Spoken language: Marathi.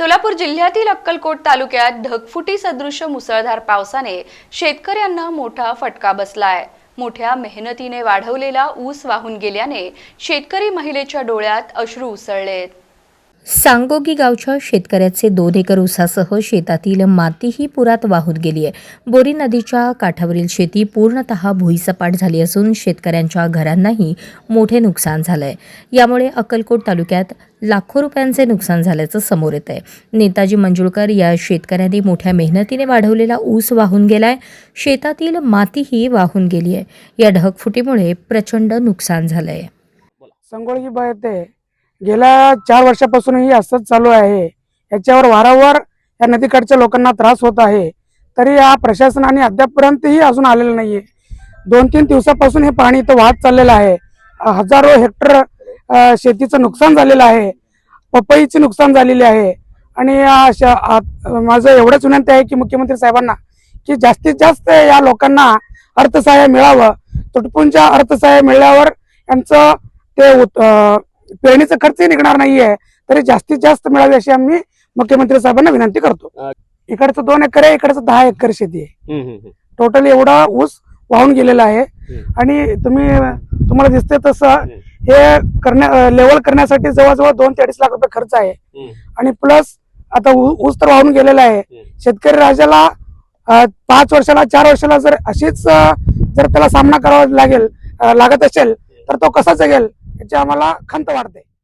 सोलापूर जिल्ह्यातील अक्कलकोट तालुक्यात ढगफुटी सदृश मुसळधार पावसाने शेतकऱ्यांना मोठा फटका बसलाय. मोठ्या मेहनतीने वाढवलेला ऊस वाहून गेल्याने शेतकरी महिलेच्या डोळ्यात अश्रू उसळलेत. सांगोगी गावच्या शेतकऱ्याचे दोन एकर ऊसासह शेतातील मातीही पुरात वाहून गेली आहे. बोरी नदीच्या काठावरील शेती पूर्णतः भुईसपाट झाली असून शेतकऱ्यांच्या घरांनाही मोठे नुकसान झालंय. यामुळे अक्कलकोट तालुक्यात लाखो रुपयांचे नुकसान झाल्याचं समोर येत आहे नेताजी मंजुळकर या शेतकऱ्यांनी मोठ्या मेहनतीने वाढवलेला ऊस वाहून गेलाय. शेतातील मातीही वाहून गेली आहे. या ढगफुटीमुळे प्रचंड नुकसान झालंय. आहे येते. गेल्या चार वर्षापासूनही असंच चालू आहे. याच्यावर वारंवार या नदीकाठच्या लोकांना त्रास होत आहे. तरी या प्रशासनाने अद्यापपर्यंतही अजून आलेलं नाहीये. दोन तीन दिवसापासून हे पाणी इथं वाहत चाललेलं आहे. हजारो हेक्टर शेतीचं नुकसान झालेलं आहे. पपईचे नुकसान झालेले आहे. आणि आ- माझं एवढंच विनंती आहे की मुख्यमंत्री साहेबांना की जास्तीत जास्त या लोकांना अर्थसहाय्य मिळावं. तुटपूंच्या अर्थसहाय्य मिळाल्यावर यांचं ते पेरणीचा खर्चही निघणार नाहीये तरी जास्तीत जास्त मिळावे अशी आम्ही मुख्यमंत्री साहेबांना विनंती करतो. इकडचं दोन एकर आहे इकडचं दहा एकर शेती आहे. टोटल एवढा ऊस वाहून गेलेला आहे. आणि तुम्ही तुम्हाला दिसते तसं हे करण्या लेवल करण्यासाठी जवळजवळ दोन ते अडीच लाख रुपये खर्च आहे. आणि प्लस आता ऊस तर वाहून गेलेला आहे. शेतकरी राजाला पाच वर्षाला चार वर्षाला जर अशीच जर त्याला सामना करावा लागेल लागत असेल तर तो कसा जगेल याची आम्हाला खंत वाटते